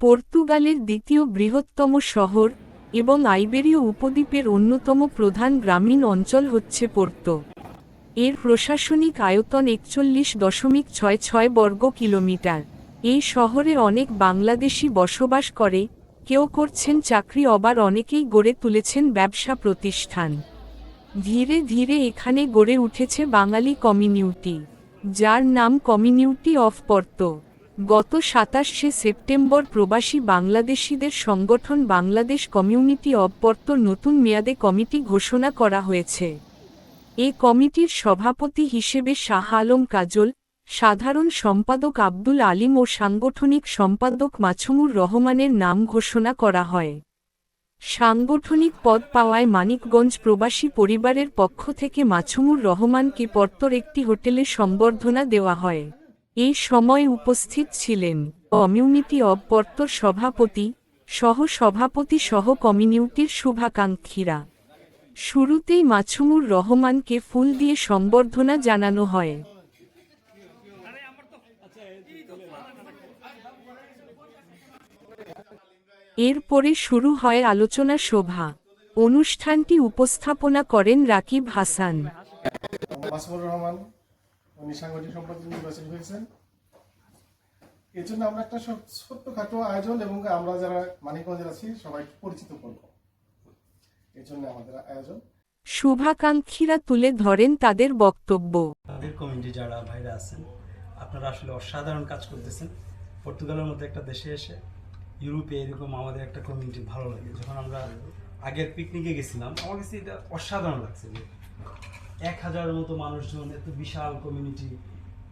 পর্তুগালের দ্বিতীয় বৃহত্তম শহর এবং আইবেরীয় উপদ্বীপের অন্যতম প্রধান গ্রামীণ অঞ্চল হচ্ছে পোর্তো। এর প্রশাসনিক আয়তন একচল্লিশ দশমিক ছয় ছয় বর্গ কিলোমিটার। এই শহরে অনেক বাংলাদেশি বসবাস করে, কেউ করছেন চাকরি, আবার অনেকেই গড়ে তুলেছেন ব্যবসা প্রতিষ্ঠান। ধীরে ধীরে এখানে গড়ে উঠেছে বাঙালি কমিউনিটি, যার নাম কমিউনিটি অফ পর্তো। গত সাতাশে সেপ্টেম্বর প্রবাসী বাংলাদেশিদের সংগঠন বাংলাদেশ কমিউনিটি অব পর্তোর নতুন মেয়াদে কমিটি ঘোষণা করা হয়েছে। এ কমিটির সভাপতি হিসেবে শাহ আলম কাজল, সাধারণ সম্পাদক আব্দুল আলিম ও সাংগঠনিক সম্পাদক মাছুমুর রহমানের নাম ঘোষণা করা হয়। সাংগঠনিক পদ পাওয়ায় মানিকগঞ্জ প্রবাসী পরিবারের পক্ষ থেকে মাছুমুর রহমানকে পর্তর একটি হোটেলে সম্বর্ধনা দেওয়া হয়। এই সময় উপস্থিত ছিলেন কমিউনিটি অব পর্তর সভাপতি, সহ সভাপতি সহ কমিউনিটির শুভাকাঙ্ক্ষীরা। শুরুতেই মাছুমুর রহমানকে ফুল দিয়ে সম্বর্ধনা জানানো হয়। এরপরে শুরু হয় আলোচনা সভা। অনুষ্ঠানটি উপস্থাপনা করেন রাকিব হাসান। রহমান উনি সাংগঠনিক সম্পাদক নির্বাচন হয়েছেন। এর জন্য আমরা একটা ছোট- ছোট্টখাটো আয়োজন এবং আমরা যারা মানিকগঞ্জের আছি সবাই পরিচিত করব। এর জন্য আমাদের আয়োজন। শুভাকাঙ্ক্ষীরা তুলে ধরেন তাদের বক্তব্য। আমাদের কমিউনিটি যারা ভাইরা আছেন আপনারা আসলে অসাধারণ কাজ করতেছেন। পর্তুগালের মধ্যে একটা দেশে এসে ইউরোপে এরকম আমাদের একটা কমিউনিটি ভালো লাগে। যখন আমরা আগের পিকনিকে গেছিলাম আমার কাছে এটা অসাধারণ লাগছে এক হাজারের মতো মানুষজন, এত বিশাল কমিউনিটি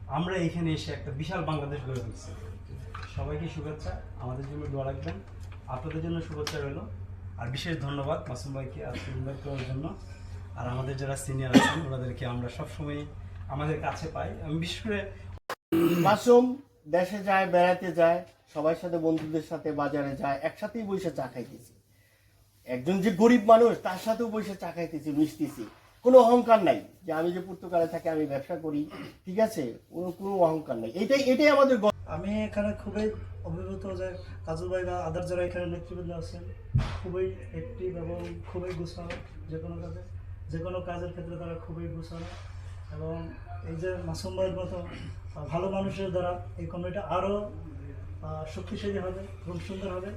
আমরা এখানে এসে একটা বিশাল বাংলাদেশ গড়ে তুলছি। সবাইকে শুভেচ্ছা, আমাদের জন্য দোয়া রাখবেন। আপনাদের জন্য শুভেচ্ছা রইল। আর বিশেষ ধন্যবাদ মাসুম ভাইকে আজকে ইনভাইট করার জন্য। আর আমাদের যারা সিনিয়র আছেন, ওনাদেরকে আমরা সবসময় আমাদের কাছে পাই। আমি বিশেষ করে মাসুম, দেশে যায়, বেড়াতে যায়, সবার সাথে বন্ধুদের সাথে বাজারে যায়, একসাথেই বসে চা খাইতেছি। একজন যে গরিব মানুষ, তার সাথেও বসে চা খাইতেছি, মিশতেছি। কোনো অহংকার নাই যে আমি যে পর্তুগালে থাকি আমি ব্যবসা করি ঠিক আছে? কোনো কোনো অহংকার নাই। এটাই এটাই আমাদের আমি এখানে খুবই অভিভূত যে কাজু ভাই বা আদার যারা এখানে নেতৃবৃন্দ আছেন খুবই অ্যাক্টিভ এবং খুবই গুছানো যে কোনো কাজে যে কোনো কাজের ক্ষেত্রে তারা খুবই গুছানো এবং এই যে মাসুম ভাইয়ের মতো ভালো মানুষের দ্বারা এই কমিটি আরও শক্তিশালী হবে এবং সুন্দর হবে।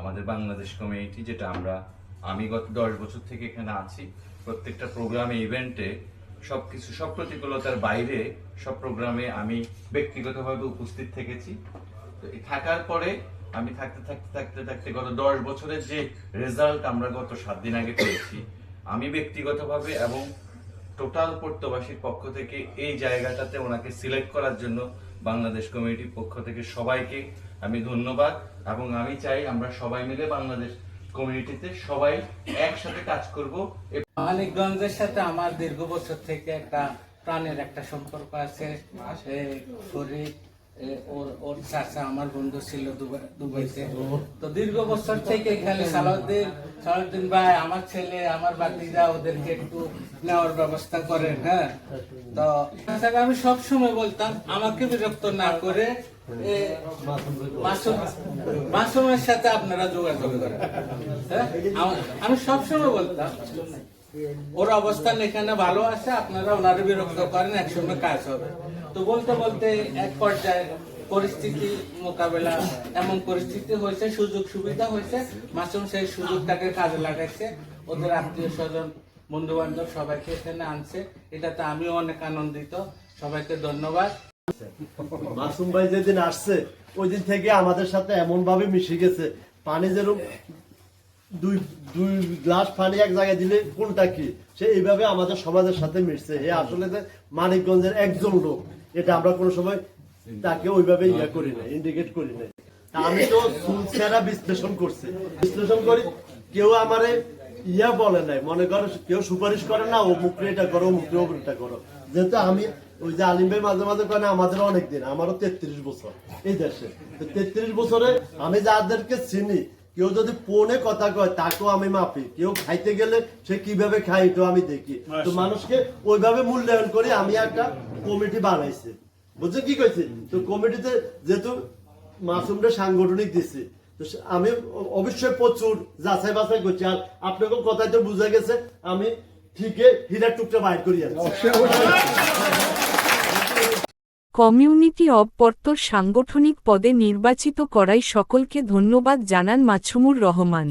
আমাদের বাংলাদেশ কমিউনিটি যেটা আমরা আমি গত দশ বছর থেকে এখানে আছি। প্রত্যেকটা প্রোগ্রামে ইভেন্টে সব কিছু সব প্রতিকূলতার বাইরে সব প্রোগ্রামে আমি ব্যক্তিগতভাবে উপস্থিত থেকেছি। তো থাকার পরে আমি থাকতে থাকতে থাকতে থাকতে গত দশ বছরের যে রেজাল্ট আমরা গত সাত দিন আগে পেয়েছি, আমি ব্যক্তিগতভাবে এবং টোটাল পর্তবাসীর পক্ষ থেকে এই জায়গাটাতে ওনাকে সিলেক্ট করার জন্য বাংলাদেশ কমিটির পক্ষ থেকে সবাইকে আমি ধন্যবাদ এবং আমি চাই আমরা সবাই মিলে বাংলাদেশ কমিউনিটিতে সবাই একসাথে কাজ করব। মানিকগঞ্জের সাথে আমার দীর্ঘ বছর থেকে একটা প্রাণের একটা সম্পর্ক আছে। শরীর ওর আমার বন্ধু ছিল দুবাইতে। তো দীর্ঘ বছর থেকে খালি সালাউদ্দিন সালাউদ্দিন ভাই, আমার ছেলে, আমার বাতিজা ওদেরকে একটু নেওয়ার ব্যবস্থা করেন হ্যাঁ? তো আমি সব সময় বলতাম, আমাকে বিরক্ত না করে মাসুমের সাথে আপনারা যোগাযোগ করেন। হ্যাঁ? আমি সবসময় বলতাম, ওর অবস্থান এখানে ভালো আছে, আপনারা ওনারে বিরক্ত করেন একসময় কাজ হবে। তো বলতে বলতে এক পর্যায়ে পরিস্থিতি মোকাবেলা, এমন পরিস্থিতি হয়েছে, সুযোগ সুবিধা হয়েছে, মাসুম সেই সুযোগটাকে কাজে লাগাইছে। ওদের আত্মীয় স্বজন বন্ধু বান্ধব সবাইকে এখানে আনছে। এটাতে আমিও অনেক আনন্দিত। সবাইকে ধন্যবাদ। মাসুম ভাই যেদিন আসছে ওই দিন থেকে আমাদের সাথে এমন ভাবে মিশে গেছে। পানি যেরকম, দুই দুই গ্লাস পানি এক জায়গায় দিলে কোনটা কি? সে এইভাবে আমাদের সমাজের সাথে মিশছে। আসলে মানিকগঞ্জের একজন লোক, এটা আমরা কোনো সময় তাকে ওইভাবে ইয়া করি না ইন্ডিকেট করি না আমি তো সুলসেরা বিশ্লেষণ করছি। বিশ্লেষণ করি, কেউ আমারে ইয়া বলে নাই। মনে করো, কেউ সুপারিশ করে না ও মুখে এটা করো মুখে এটা করো। যেহেতু আমি ওই যে আলিম ভাই মাঝে মাঝে কেন আমাদের অনেক দিন আমারও তেত্রিশ বছর এই দেশে। তেত্রিশ বছরে আমি যাদেরকে চিনি কেউ যদি ফোনে কথা কয় তাকেও আমি মাপি। কেউ খাইতে গেলে সে কীভাবে খায় এটাও আমি দেখি। তো মানুষকে ওইভাবে মূল্যায়ন করে আমি একটা কমিটি বানাইছি। বুঝছ কি কইছি? তো কমিটিতে যেহেতু মাসুমরা সাংগঠনিক দিচ্ছি তো আমি অবশ্যই প্রচুর যাচাই বাছাই করছি। আর আপনাকে কথাই তো বোঝা গেছে আমি ঠিকই হীরার টুকটা বাইর করি কমিউনিটি অব পর্তর সাংগঠনিক পদে নির্বাচিত করাই সকলকে ধন্যবাদ জানান মাছুমুর রহমান।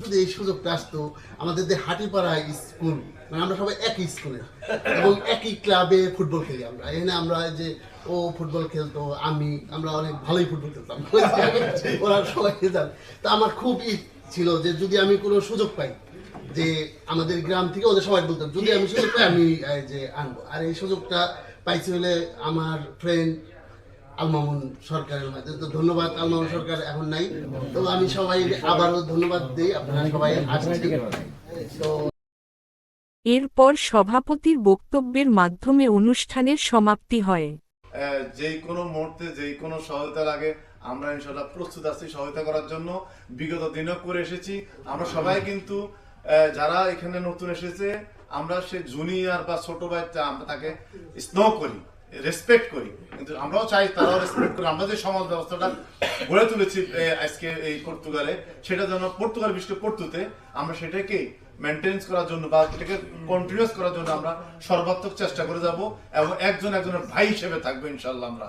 যদি এই সুযোগটা আসতো আমাদের যে হাটিপাড়া স্কুল মানে আমরা সবাই একই স্কুলে এবং একই ক্লাবে ফুটবল খেলি আমরা। এখানে আমরা যে ও ফুটবল খেলতো আমি আমরা অনেক ভালোই ফুটবল খেলতাম। ওরা সবাই খেলতাম তা আমার খুব ই ছিল যে যদি আমি কোনো সুযোগ পাই যে আমাদের গ্রাম থেকে ওদের সবাই বলতাম যদি আমি সুযোগ পাই আমি যে আনব। আর এই সুযোগটা পাইছি হলে আমার ফ্রেন্ড আলমামুন সরকারের মাধ্যমে। তো ধন্যবাদ আলমামুন সরকার এখন নাই। তো আমি সবাই আবারও ধন্যবাদ দিই আপনারা সবাই আসছেন। তো এরপর সভাপতির বক্তব্যের মাধ্যমে অনুষ্ঠানের সমাপ্তি হয়। আহ, যেই কোনো মুহূর্তে যেই কোনো সহায়তা লাগে আমরা ইনশাল্লাহ প্রস্তুত আছি সহায়তা করার জন্য। বিগত দিনও করে এসেছি। আমরা সবাই কিন্তু যারা এখানে নতুন এসেছে, আমরা সে জুনিয়র বা ছোট বাচ্চা আমরা তাকে স্নো করি রেসপেক্ট করি। কিন্তু আমরাও চাই তারাও রেসপেক্ট করি, আমরা যে সমাজ ব্যবস্থাটা গড়ে তুলেছি আজকে এই পর্তুগালে, সেটা যেন পর্তুগাল করে পর্তুতে, আমরা সেটাকে মেনটেন্স করার জন্য বা এটাকে কন্টিনিউস করার জন্য আমরা সর্বাত্মক চেষ্টা করে যাব এবং একজন একজনের ভাই হিসেবে থাকব ইনশাল্লাহ আমরা।